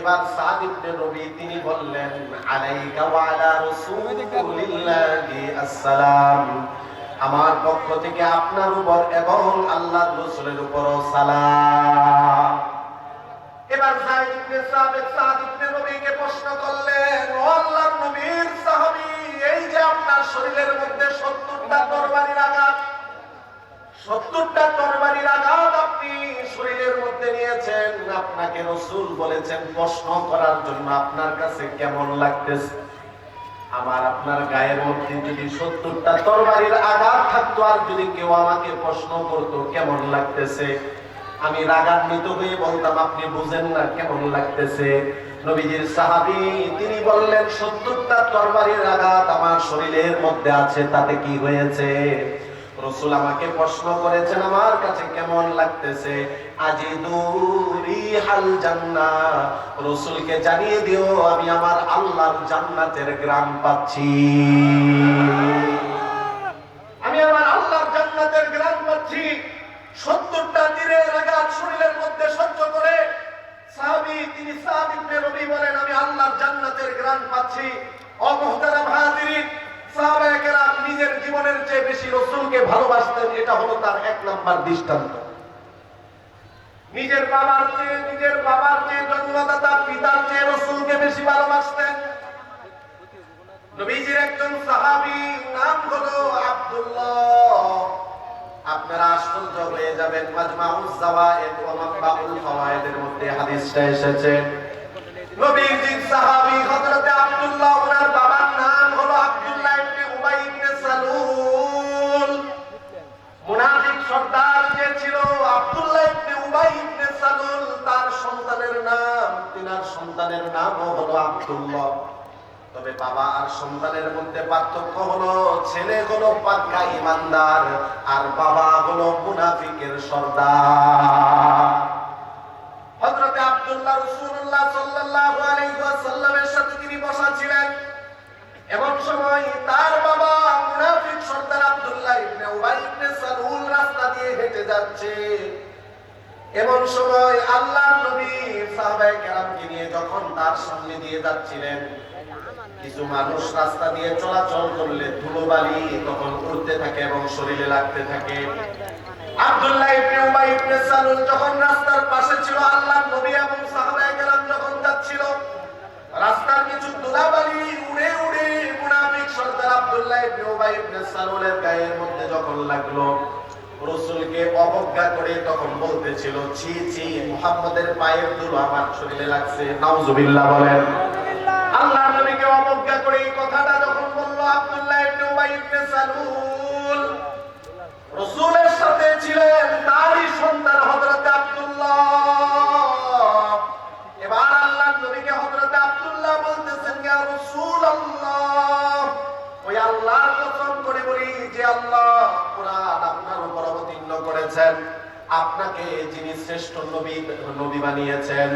এবার সাদ ইবনে নবী তিনি বললেন, আলাইকা ওয়া আলা রাসূলিল্লাহি আসসালাম। আমার পক্ষ থেকে আপনার উপর এবং আল্লাহর রাসূলের উপরও সালাম। এবার যায়েদ ইবনে সাবিত সাদ ইবনে নবীকে প্রশ্ন করলেন, ও আল্লাহর নবীর সাহাবী, এই যে আপনার শরীরের মধ্যে 70টা তরবারির আঘাত সত্তরটা তরবারির আঘাত আপনি শরীরের মধ্যে নিয়েছেন, আপনাকে রসুল বলেছেন, প্রশ্ন করার জন্য আপনার কাছে কেমন লাগতেছে? আমার, আপনার গায়ের মধ্যে যদি সত্তরটা তরবারির আঘাত থাকতো আর যদি কেউ আমাকে প্রশ্ন করতো কেমন লাগতেছে? আমি রাগান্বিত হয়ে বলতাম, আপনি বুঝেন না কেমন লাগতেছে? নবীজির সাহাবী, তিনি বললেন, সত্তরটা তরবারির আঘাত আমার শরীরের মধ্যে আছে, তাতে কি হয়েছে? রসুল আমাকে প্রশ্ন করেছেন, আমার কাছে কেমন লাগতেছে? রসুলকে জানিয়ে দিও, আমি আমার আল্লাহর জান্নাতের গ্রাম পাচ্ছি। আমি আমার আল্লাহর জান্নাতের গ্রাম পাচ্ছি। সত্তরটা তীরের আঘাত শরীরের মধ্যে সহ্য করে সাহাবী, তিনি সাদ রবি বলেন, আমি আল্লাহর জান্নাতের গ্রাম পাচ্ছি। অমহতারাম হাজিরিন নিজের জীবনের চেয়ে বেশি রসুলকে ভালোবাসতেন, এটা হলো তার এক নাম্বার দৃষ্টান্ত। নিজের বাবার চেয়ে, নিজের বাবার চেয়ে জন্মদাতা পিতার চেয়ে রসুলকে বেশি ভালোবাসতেন। আব্দুল্লাহ। আপনারা আশ্চর্য এসেছে। নবীজির আব্দুল্লাহ তবে বাবা আর সন্তানের মধ্যে পার্থক্য হলো ছেলে হলো পাক্কা ইমানদার আর বাবা হলো মুনাফিকের সর্দার। হযরতে আব্দুল্লাহ সাথে তিনি বসা ছিলেন। এমন সময় তার বাবা মুনাফিক সর্দার আব্দুল্লাহ ইবনে ইবনে সালুল রাস্তা দিয়ে হেঁটে যাচ্ছে। এমন সময় আল্লাহ নবী নিয়ে যখন তার সামনে দিয়ে যাচ্ছিলেন, কিছু মানুষ রাস্তা দিয়ে চলাচল করলে ধুলোবালি তখন উড়তে থাকে এবং শরীরে লাগতে থাকে। আব্দুল্লাহ যখন রাস্তার পাশে ছিল আল্লাহ কিছু উড়ে উড়ে আব্দুল্লাহ মধ্যে যখন লাগল রসুলকে অবজ্ঞা করে তখন বলতেছিল, ছি ছি, মুহাম্মদের পায়ের ধুলো আমার শরীরে লাগছে। নাউজুবিল্লাহ বলেন। আল্লাহ নবীকে অবজ্ঞা করে এই কথাটা যখন বলল আব্দুল্লাহ ইবনে উবাই ইবনে সালুল, রসুলের সাথে ছিলেন তারই সন্তান হযরত আব্দুল্লাহ। এবার আল্লাহ নবীকে হযরত আব্দুল্লাহ বলতেছেন, ইয়া রাসূলুল্লাহ। ওই আল্লাহর কসম করে বলি যে আল্লাহ কুরআন আপনার উপর অবতীর্ণ করেছেন। আপনাকে যিনি শ্রেষ্ঠ নবী নবী বানিয়েছেন,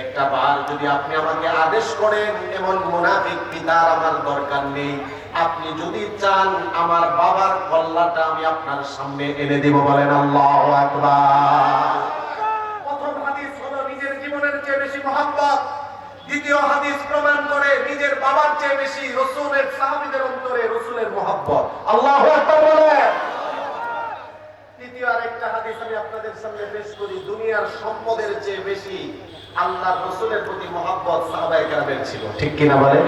একটা বার যদি আপনি আমাকে আদেশ করেন, এমন মুনাফিক পিতার আমার দরকার নেই। আপনি যদি চান, আমার বাবার কল্লাটা আমি আপনার সামনে এনে দিব বলেন আল্লাহ আকবার। দ্বিতীয় হাদিস প্রমাণ করে নিজের বাবার চেয়ে বেশি রসুলের, সাহাবীদের অন্তরে রসুলের মহব্বত। আল্লাহ আকবার তৃতীয় আরেকটা হাদিস আমি আপনাদের সামনে পেশ করি, দুনিয়ার সম্পদের চেয়ে বেশি আল্লাহ রসুলের প্রতি মহব্বত সাহাবায়ে কেরামের ছিল। ঠিক কিনা বলেন?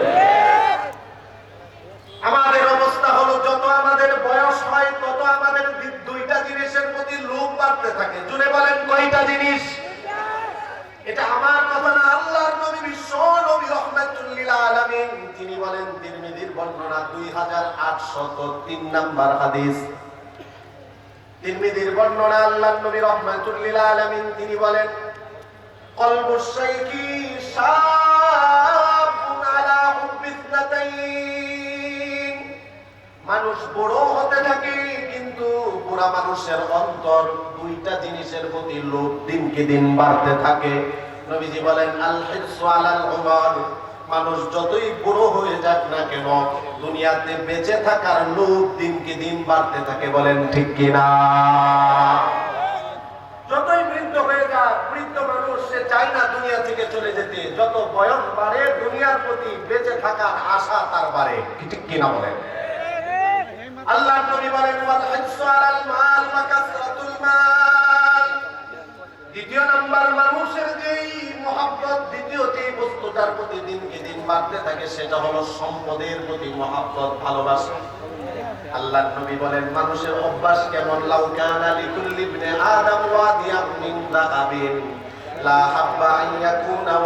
আমাদের অবস্থা হলো, যত আমাদের বয়স হয়, তত আমাদের দুইটা জিনিসের প্রতি লোভ বাড়তে থাকে। জুড়ে বলেন কয়টা জিনিস? এটা আমার কথা না, আল্লাহর নবী বিশ্ব নবী, রহমাতুল লিল আলামিন। তিনি বলেন তিরমিজির বর্ণনা 2803 নাম্বার হাদিস। তিরমিজির বর্ণনা আল্লাহ নবী রহমাতুল্লিল আলামিন, তিনি বলেন কলবুস শাইকি শাবুন আলা মানুষ বড় হতে থাকে, কিন্তু পুরা মানুষের অন্তর দুইটা জিনিসের প্রতি লোভ দিনকে দিন বাড়তে থাকে। নবীজি বলেন, আল হিরসু আলাল মানুষ যতই বুড়ো হয়ে যাক না কেন, দুনিয়াতে বেঁচে থাকার লোভ দিনকে দিন বাড়তে থাকে, বলেন ঠিক কিনা? যতই বৃদ্ধ হয়ে যায় বৃদ্ধ মানুষ, সে না দুনিয়া থেকে চলে যেতে। যত বয়স বাড়ে, দুনিয়ার প্রতি বেঁচে থাকার আশা তার বাড়ে। ঠিক কিনা বলেন? আল্লাহ দ্বিতীয় মানুষের যেই মহাব্বত দ্বিতীয় যে বস্তুটার প্রতি দিন বাড়তে থাকে, সেটা হলো সম্পদের প্রতি মহাব্বত, ভালোবাসা। আল্লাহ নবী বলেন, মানুষের অভ্যাস কেমন? লাউ কানা লিকুল্লি ইবনে আদম ওয়াদিয়াম মিন যাহাবিন লা হাব্বা আন ইয়াকুনা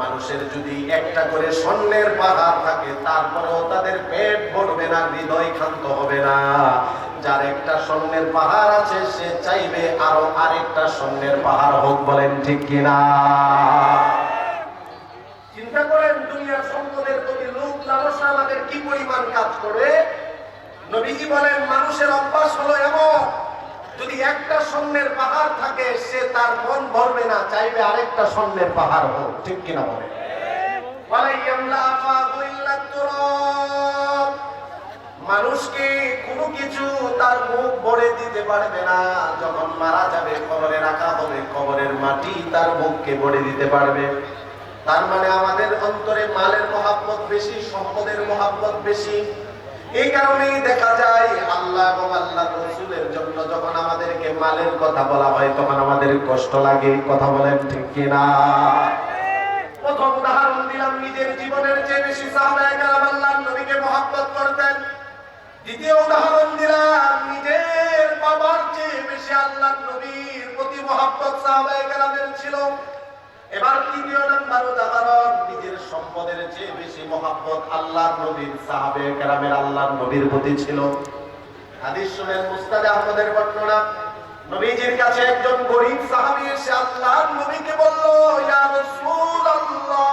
মানুষের যদি একটা করে স্বর্ণের পাহাড় থাকে, তারপরেও তাদের পেট ভরবে না, হৃদয় ক্ষান্ত হবে না। যার একটা স্বর্ণের পাহাড় আছে, সে চাইবে আরও আরেকটা স্বর্ণের পাহাড় হোক বলেন ঠিক কিনা চিন্তা করেন দুনিয়ার সম্পদের প্রতি লোক লালসা আমাদের কি পরিমাণ কাজ করে। নবীজি বলেন, মানুষের অভ্যাস হলো এমন, যদি একটা স্বর্ণের পাহাড় থাকে, সে তার মন ভরবে না, চাইবে আরেকটা স্বর্ণের পাহাড় হোক। ঠিক কিনা বলে। মানুষকে কোনো কিছু তার মুখ ভরে দিতে পারবে না, যখন মারা যাবে কবরে রাখা হবে, কবরের মাটি তার মুখকে ভরে দিতে পারবে? তার মানে আমাদের অন্তরে মালের মহাব্বত বেশি, সম্পদের মহাব্বত বেশি। এই কারণেই দেখা যায়, আল্লাহ এবং আল্লাহ রসুলের জন্য যখন আমাদেরকে মালের কথা বলা হয়, তখন আমাদের কষ্ট লাগে। কথা বলেন ঠিক কিনা? প্রথম উদাহরণ দিলাম, নিজের জীবনের চেয়ে বেশি সাহাবায়ে কেরাম আল্লাহর নবীকে মহব্বত করতেন। দ্বিতীয় উদাহরণ দিলাম, নিজের বাবার চেয়ে বেশি আল্লাহর নবীর প্রতি মহব্বত সাহাবায়ে কেরামের ছিল। এবার তৃতীয় নাম্বার উদাহরণ নিজের সম্পদের চেয়ে বেশি মহাব্বত আল্লাহ নবীর, সাহাবে কেরামের আল্লাহ নবীর প্রতি ছিল। হাদিস শুনেন মুস্তাদ আহমদের বর্ণনা, নবীজির কাছে একজন গরিব সাহাবী এসে আল্লাহর নবীকে বলল, ইয়া রাসূলুল্লাহ,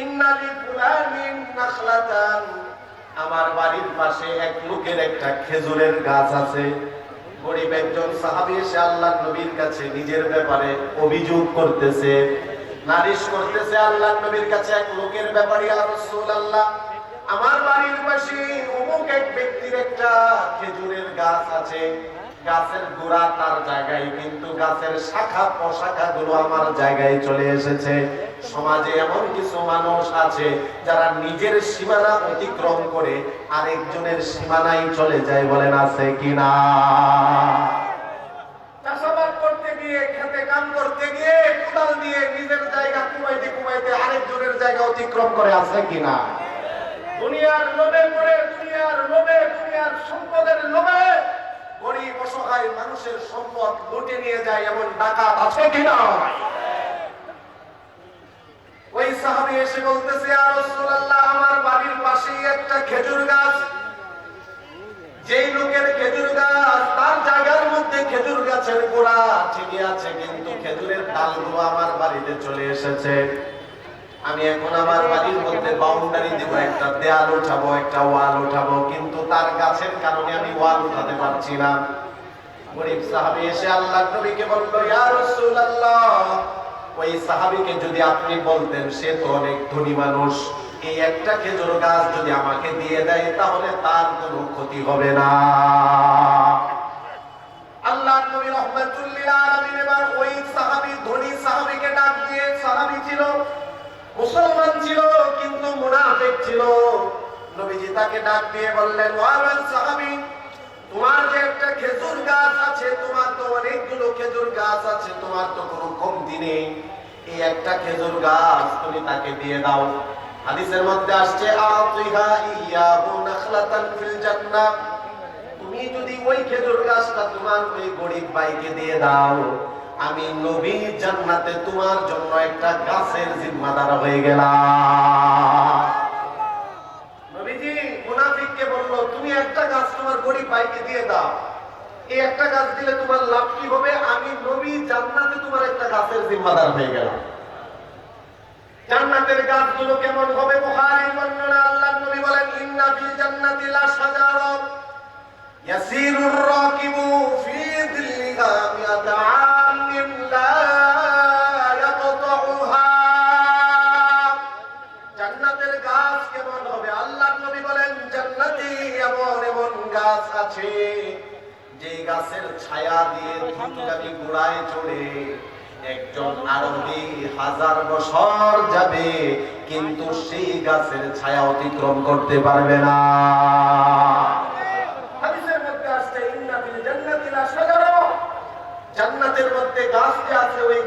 ইন্না লি ফুলানিন নাখলাতান, আমার বাড়ির পাশে এক লোকের একটা খেজুরের গাছ আছে। গরিব একজন সাহাবি এসে আল্লাহ নবীর কাছে নিজের ব্যাপারে অভিযোগ করতেছে নারিশ করতেছে আল্লাহ নবীর কাছে এক লোকের ব্যাপারে আর আল্লাহ আমার বাড়ির পাশে অমুক এক ব্যক্তির একটা খেজুরের গাছ আছে। গাছের গোড়া তার জায়গায় কিন্তু গাছের শাখা প্রশাখা গুলো আমার জায়গায় চলে এসেছে। সমাজে এমন কিছু মানুষ আছে যারা নিজের সীমানা অতিক্রম করে আরেকজনের সীমানায় চলে যায় বলেন আছে কিনা? চাষাবাদ করতে গিয়ে খেতে কাম করতে গিয়ে কোদাল দিয়ে নিজের জায়গা কুমাইতে কুমাইতে আরেকজনের জায়গা অতিক্রম করে আছে কিনা? দুনিয়ার লোভে পড়ে দুনিয়ার লোভে দুনিয়ার সম্পদের লোভে গরিব অসহায় মানুষের সম্পদ লুটে নিয়ে যায় এমন ডাকাত আছে কিনা ওই সাহাবী এসে বলতেছে আমার বাড়ির পাশেই একটা খেজুর গাছ। যেই লোকের খেজুর গাছ, তার জায়গার মধ্যে খেজুর গাছের গোড়া ঠিকই আছে, কিন্তু খেজুরের ডালগুলো আমার বাড়িতে চলে এসেছে। আমি এখন আমার বাড়ির মধ্যে বাউন্ডারি দেবো, একটা দেয়াল উঠাবো, একটা ওয়াল উঠাবো, কিন্তু তার গাছের কারণে আমি ওয়াল উঠাতে পারছি না। গরিব সাহাবী এসে আল্লাহ নবীকে বলল, ইয়া রাসূলুল্লাহ। ওই যদি আপনি বলতেন, সে তো অনেক ধনী মানুষ, এই একটা খেজুর গাছ যদি আমাকে দিয়ে দেয়, তাহলে তার কোনো ক্ষতি হবে না। আল্লাহ নবী আলামিন এবার ওই ধনী সাহাবীকে ডাক দিয়ে ছিল মুসলমান ছিল, কিন্তু মুনাফিক ছিল। নবীজি তাকে ডাক দিয়ে বললেন, ও আমার সাহাবী, তোমার যে একটা খেজুর গাছ আছে, তোমার তো অনেকগুলো খেজুর গাছ আছে, তোমার তো কোনো কমতি নেই। এই একটা খেজুর গাছ তুমি তাকে দিয়ে দাও। হাদিসের মধ্যে আসছে, আতিহা নাখলাতান ফিল জান্নাহ। তুমি যদি ওই খেজুর গাছটা তোমার ওই গরিব ভাইকে দিয়ে দাও আমি নবী জান্নাতে তোমার জন্য একটা গাছের জিম্মাদার হয়ে গেলাম। নবীজি মুনাফিককে বলল, তুমি একটা গাছ তোমার গরিব ভাইকে দিয়ে দাও। এই একটা গাছ দিলে তোমার লাভ কি হবে? আমি নবী জান্নাতে তোমার একটা গাছের জিম্মাদার হয়ে গেলাম। জান্নাতের গাছগুলো কেমন হবে বুখারী বর্ণনা আল্লাহর নবী বলেন, ইন্না ফিল জান্নাতি লা শাজারা ইয়াসিরুর রাকিবু ফি দিল্লিহা ইয়াতাআ গাছের ছায়া দিয়ে ধূপকাঠি গোড়ায় চড়ে একজন আরোহী হাজার বছর যাবে, কিন্তু সেই গাছের ছায়া অতিক্রম করতে পারবে না। মধ্যে জান্নাতের মধ্যে গাছ যে আছে, ওই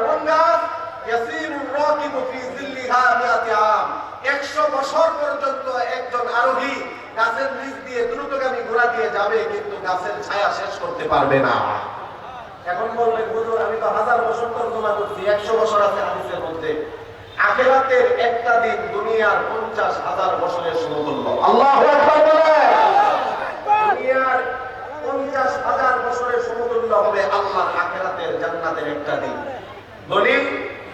এমন গাছ, ইয়াসিরুর রাকিবু ফি জিল্লিহা মিয়াতি আম। 100 বছর পর্যন্ত একজন আরোহী গাছের নিচ দিয়ে দ্রুতগামী ঘোড়া দিয়ে যাবে, কিন্তু গাছের ছায়া শেষ করতে পারবে না। এখন বলবেন হুজুর, আমি তো হাজার বছর তর্জমা করছি 100 বছর আছে হাদিসের মধ্যে। আখিরাতের একটা দিন দুনিয়ার 50 হাজার বছরের সমতুল্য। আল্লাহু দুনিয়ার পঞ্চাশ হাজার বছরের সমতুল্য হবে আল্লাহর আখেরাতের জান্নাতের একটা দিন। দলিল,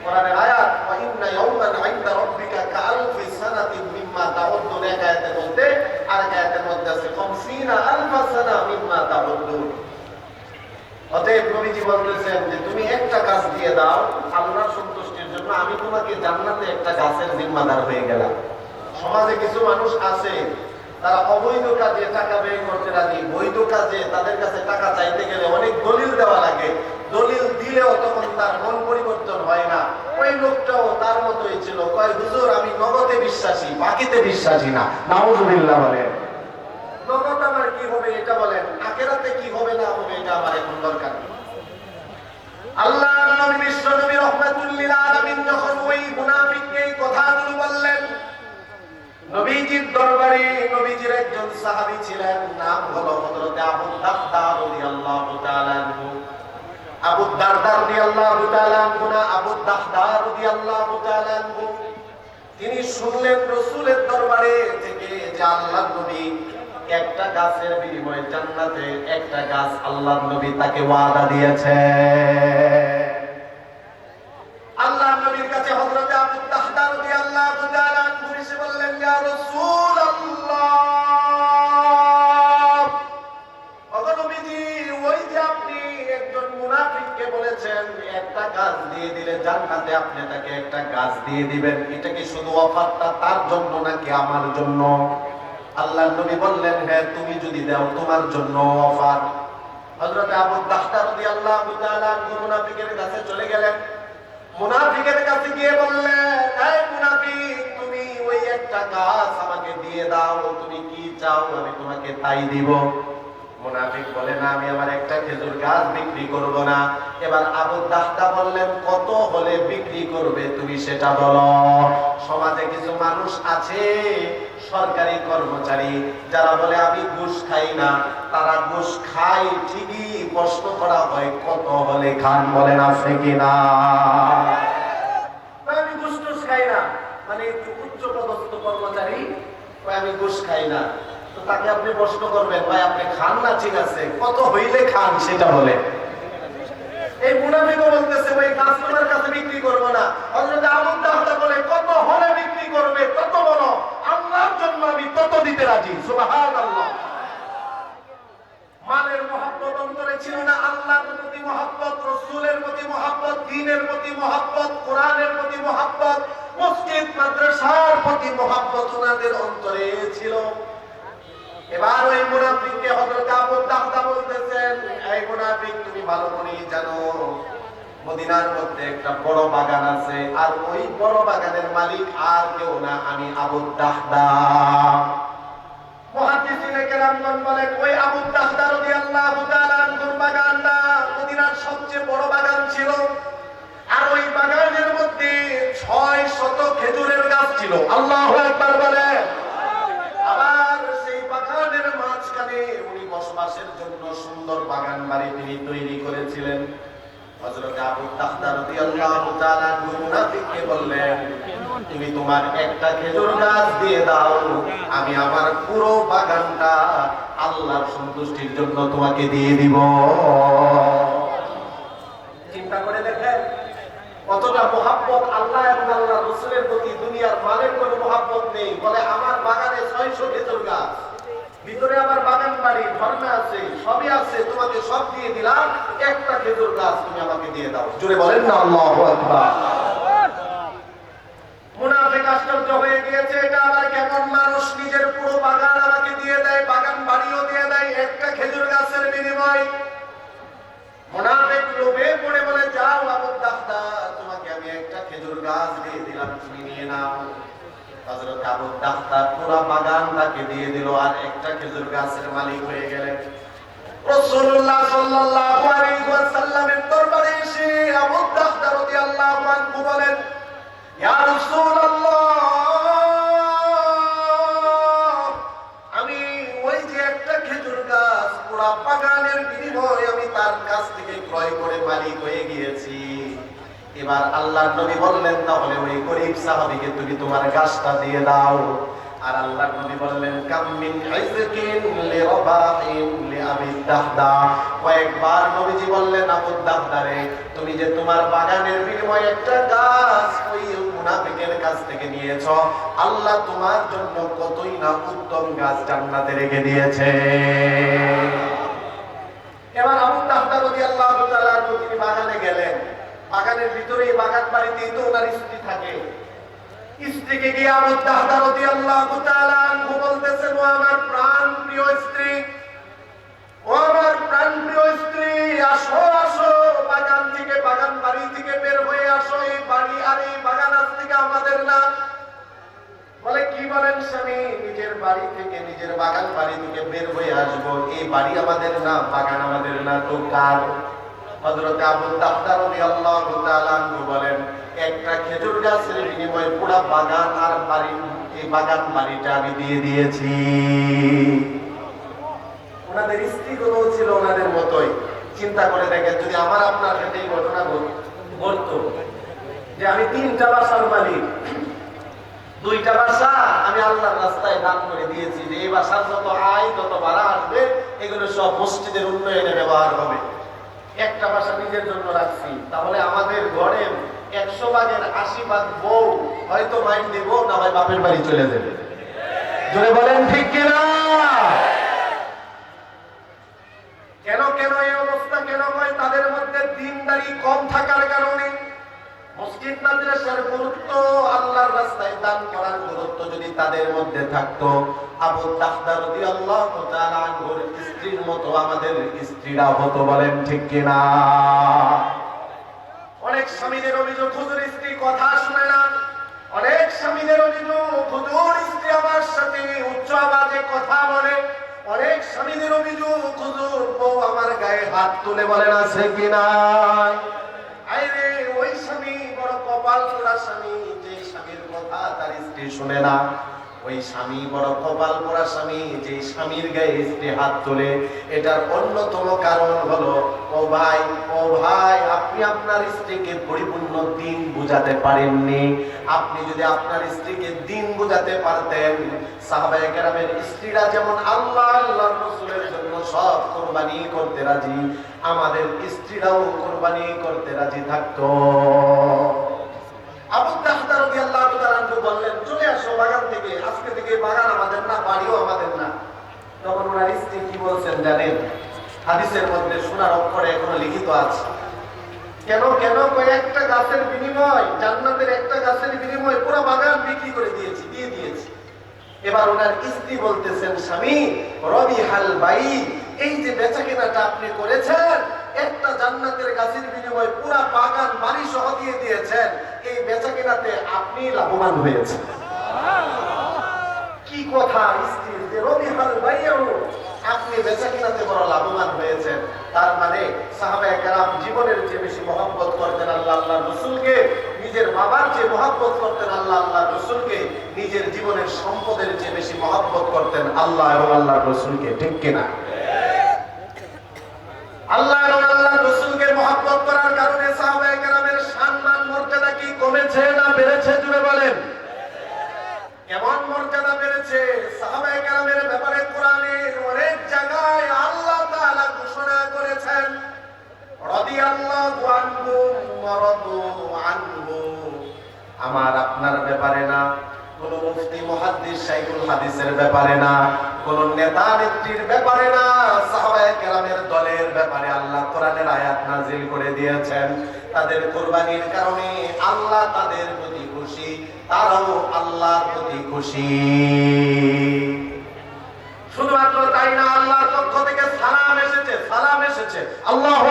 কোরআনের আয়াত, ওয়া ইন্না ইয়াওমান ইনদা রাব্বিকা কাআলফি সানাতিন মিম্মা তাউদ্দুন এক আয়াতের মধ্যে আর আয়াতের মধ্যে আছে 50 আলফা সানা মিম্মা তাউদ্দুন অতএব নবীজি বলতেছেন যে, তুমি একটা গাছ দিয়ে দাও, আল্লাহর সন্তুষ্টির জন্য আমি তোমাকে জান্নাতে একটা গাছের জিম্মাদার গেলাম। সমাজে কিছু মানুষ আছে, তারা অবৈধ কাজে টাকা ব্যয় করতে রাজি। বৈধ কাজে তাদের কাছে টাকা চাইতে গেলে অনেক দলিল দেওয়া লাগে। দলিল দিলেও তখন তার মন পরিবর্তন হয় না। ওই লোকটাও তার মতোই ছিল। কয়, হুজুর, আমি নগদে বিশ্বাসী, বাকিতে বিশ্বাসী না। নাউজুবিল্লাহ বলেন নগদ আমার কি হবে এটা বলেন? আখেরাতে কি হবে না হবে এটা আমার এখন দরকার আল্লাহ নবী বিশ্ব নবী রহমাতুল্লিল আলামিন যখন ওই মুনাফিককে এই কথাগুলো বললেন, নবীজির দরবারে নবীজির একজন সাহাবী ছিলেন, নাম হলো হযরতে আবু দারদা রাদিয়াল্লাহু তাআলা আনহু। আবু দারদার তাআলা আনহু না আবু দাহদার তাআলা আনহু, তিনি শুনলেন রসুলের দরবারে থেকে যে আল্লাহ নবী। একটা গাছের বিনিময়ে জান্নাতে একটা গাছ আল্লাহ নবী তাকে ওয়াদা দিয়েছে। আপনি তাকে একটা গাছ দিয়ে দিবেন। এটা কি শুধু অফারটা তার জন্য নাকি আমার জন্য? আল্লাহ নবী বললেন হ্যাঁ তুমি যদি দাও, তোমার জন্য অফার। হযরত আবু দাহদা রাদিয়াল্লাহু তাআলা মুনাফিকের কাছে চলে গেলেন। মুনাফিকের কাছে গিয়ে বললেন, এই মুনাফিক, তুমি ওই একটা গাছ আমাকে দিয়ে দাও। তুমি কি চাও, আমি তোমাকে তাই দিব। মুনাফিক বলে, না, আমি আমার একটা খেজুর গাছ বিক্রি করব না। এবার আবু দাহদা বললেন, কত হলে বিক্রি করবে তুমি সেটা বলো। সমাজে কিছু মানুষ আছে, সরকারি কর্মচারী, যারা বলে, আমি ঘুষ খাই না। তারা ঘুষ খাই ঠিকই প্রশ্ন করা হয়, কত হলে খান? বলেন, আছে কিনা আমি ঘুষ টুস খাই না। মানে উচ্চ পদস্থ কর্মচারী আমি ঘুষ খাই না। তাকে আপনি প্রশ্ন করবেন, ভাই, আপনি খান না? ঠিক আছে। কত হইলে খান সেটা বলে? এই মুনাফিকও বলতেছে গাছ তোমার কাছে বিক্রি করব না। হযরত আবু দাহদা বলে, কত হলে বিক্রি করবে? তত বলো আল্লাহর জন্য আমি তত দিতে রাজি। সুবহানাল্লাহ। মালের মহব্বত অন্তরে ছিল না, আল্লাহর প্রতি মহব্বত, রসুলের প্রতি মহব্বত, দ্বীনের প্রতি মহব্বত, কোরআনের প্রতি মহব্বত, মসজিদ, মাদ্রাসার প্রতি মহব্বত ওনাদের অন্তরে ছিল। এবার ওই মুনাফিককে হযরত আবু দাহদা বলতেছেন, এই মুনাফিক, তুমি ভালো করেই জানো, মদিনার মধ্যে একটা বড় বাগান আছে, আর ওই বড় বাগানের মালিক আর কেউ না, আমি আবু দাহদা মুহাদ্দিসিনে কেরামগণ বলেন, ওই আবু দাহদা রাদিয়াল্লাহু তাআলা আনহুর বাগানটা মদিনার সবচেয়ে বড় বাগান ছিল, আর ওই বাগানের মধ্যে ছয় শত খেজুরের গাছ ছিল। আল্লাহু আকবার বলেন। আবার বাগানের মাঝখানে উনি বসবাসের জন্য সুন্দর বাগান বাড়ি তিনি তৈরি করেছিলেন। সন্তুষ্টির জন্য তোমাকে দিয়ে দিব। চিন্তা করে দেখেন, কতটা মোহাব্বত আল্লাহ এবং আল্লাহ রসুলের প্রতি দুনিয়ার মালের কোনো মোহাব্বত নেই। বলে, আমার বাগানে ছয়শো খেজুর গাছ। ভিতরে আবার বাগান বাড়ি, ঝর্ণা আছে, সবই আছে, তোমাকে সব দিয়ে দিলাম। একটা খেজুর গাছ তুমি আমাকে দিয়ে দাও। জোরে বলেন না গিয়েছে, এটা কেমন মানুষ? নিজের পুরো বাগান আমাকে দিয়ে দেয়, বাগান বাড়িও দিয়ে দেয়, একটা খেজুর গাছের লোভে পড়ে বলে, যাও তোমাকে আমি একটা খেজুর গাছ দিয়ে দিলাম, তুমি নিয়ে নাও। হযরত আবু পুরো বাগান তাকে দিয়ে দিল আর একটা খেজুর গাছের মালিক হয়ে গেলেন। রাসূলুল্লাহ সাল্লাল্লাহু আলাইহি ওয়াসাল্লামের দরবারে এসে আবু রাদিয়াল্লাহু আনহু বলেন, ইয়া রাসূলুল্লাহ, আমি ওই যে একটা খেজুর গাছ পুরা বাগানের বিনিময়ে আমি তার কাছ থেকে ক্রয় করে মালিক হয়ে গিয়েছি। এবার আল্লাহ নবী বললেন, তাহলে ওই গরিব সাহাবীকে তুমি তোমার গাছটা দিয়ে দাও। আর আল্লাহ নবী বললেন, কাম মিন ইজকিন লিরাবাহিন লিআবি দাহদা কয়েকবার নবীজি বললেন, আবু দাহদারে তুমি যে তোমার বাগানের বিনিময়ে একটা গাছ ওই মুনাফিকের কাছ থেকে নিয়েছো, আল্লাহ তোমার জন্য কতই না উত্তম গাছ জান্নাতে রেখে দিয়েছে। এবার আবু তাহতা রাদিয়াল্লাহু তাআলা তিনি বাগানে গেলেন। বাগানের ভিতরেই বাগান বাড়িতেই তো ওনার স্ত্রী থাকে। স্ত্রীকে গিয়ে আবু তাহতা রাদিয়াল্লাহু তাআলা আনহু ও আমার প্রাণ প্রিয় স্ত্রী, ও আমার প্রাণ প্রিয় স্ত্রী, আসো আসো, বাগান থেকে, বাগান বাড়ি থেকে বের হয়ে আসো, এই বাড়ি আর এই বাগান আজ থেকে আমাদের না। বলে, কি বলেন স্বামী, নিজের বাড়ি থেকে, নিজের বাগান বাড়ি থেকে বের হয়ে আসব, এই বাড়ি আমাদের না, বাগান আমাদের না, তো কার? হযরত আবু রাদিয়াল্লাহু তাআলা বলেন, একটা খেজুর গাছের বিনিময়ে পুরো বাগান আর বাড়ি, এই বাগান বাড়িটা আমি দিয়ে দিয়েছি। ওনাদের স্ত্রীগুলো ছিল ওনাদের মতোই। চিন্তা করে দেখেন, যদি আমার আপনার সাথে এই ঘটনা ঘট- ঘটতো, যে আমি তিনটা বাসার মালিক, দুইটা বাসা আমি আল্লাহর রাস্তায় দান করে দিয়েছি, যে এই বাসার যত আয়, যত ভাড়া আসবে, এগুলো সব মসজিদের উন্নয়নে ব্যবহার হবে। একটা বাসা নিজের জন্য রাখছি। তাহলে আমাদের ঘরে একশো ভাগের আশি ভাগ বউ, হয়তো মাইন দেব না হয় বাপের বাড়ি চলে যাবে। জোরে বলেন ঠিক কিনা? কেন কেন এই অবস্থা, কেন হয়? তাদের মধ্যে দিনদারি কম থাকার কারণে মসজিদ মাদ্রাসার গুরুত্ব আল্লাহর রাস্তায় দান করার গুরুত্ব যদি তাদের মধ্যে থাকতো, আবু রাদিয়াল্লাহু তাআলা স্ত্রীর মতো আমাদের স্ত্রীরা হতো বলেন ঠিক অনেক স্বামীদের অভিযোগ, হুজুর, স্ত্রী কথা শুনে না। অনেক স্বামীদের অভিযোগ, হুজুর, স্ত্রী আমার সাথে উচ্চ আওয়াজে কথা বলে। অনেক স্বামীদের অভিযোগ, হুজুর, বউ আমার গায়ে হাত তুলে বলেন আছে কিনা আইরে পরিপূর্ণ দিন বুঝাতে পারেননি। আপনি যদি আপনার স্ত্রীকে দিন বুঝাতে পারতেন, সাহাবায়ে কেরামের স্ত্রীরা যেমন আল্লাহ আল্লাহর জন্য সব কোরবানি করতে রাজি, আমাদের স্ত্রীরাও কোরবানি করতে রাজি থাকতো আবু তাহতা রাদিয়াল্লাহু তাআলা আনহু বললেন চলে আসো বাগান থেকে, আজকে থেকে বাগান আমাদের না, বাড়িও আমাদের না। তখন ওনার স্ত্রী কি বলছেন জানেন? হাদিসের মধ্যে সোনার অক্ষরে এখনও লিখিত আছে। কেন কেন কয়েকটা গাছের বিনিময়, জান্নাতের একটা গাছের বিনিময় পুরো বাগান বিক্রি করে দিয়েছি, দিয়ে দিয়েছি। এবার ওনার স্ত্রী বলতেছেন, স্বামী, রবি হাল বাই এই যে বেচা কেনাটা আপনি করেছেন, একটা জান্নাতের গাছের বিনিময়ে পুরা বাগান বাড়ি সহ দিয়ে দিয়েছেন। এই বেচা কেনাতে আপনি লাভবান হয়েছেন। কথা, স্ত্রীর আপনি বেচা কিনাতে বড় লাভবান হয়েছেন। তার মানে সাহাবায় কালাম জীবনের চেয়ে বেশি মহব্বত করতেন আল্লাহ আল্লাহ রসুলকে। নিজের বাবার চেয়ে মহব্বত করতেন আল্লাহ আল্লাহ রসুলকে। নিজের জীবনের সম্পদের চেয়ে বেশি মহব্বত করতেন আল্লাহ এবং আল্লাহ রসুলকে, ঠিক কিনা আল্লাহ এবং আল্লাহ রসুলকে মহব্বত করার কারণে সাহাবায়ে কেরামের সম্মান মর্যাদা কি কমেছে না বেড়েছে জুড়ে বলেন কেমন মর্যাদা বেড়েছে সাহাবায়ে কেরামের ব্যাপারে কোরআনে অনেক জায়গায় আল্লাহ তাআলা ঘোষণা করেছেন রাদিয়াল্লাহু আনহু ওয়া রাদু আনহু আমার আপনার ব্যাপারে না কোন মুফতি মুহাদ্দিস শাইখুল হাদিসের ব্যাপারে না, কোন নেতা নেত্রীর ব্যাপারে না, সাহাবায়ে কেরামের দলের ব্যাপারে আল্লাহ কোরআনের আয়াত নাজিল করে দিয়েছেন। তাদের কুরবানির কারণে আল্লাহ তাদের প্রতি খুশি, তারাও আল্লাহর প্রতি খুশি। শুধুমাত্র তাই না, আল্লাহর পক্ষ থেকে সালাম এসেছে সালাম এসেছে। আল্লাহু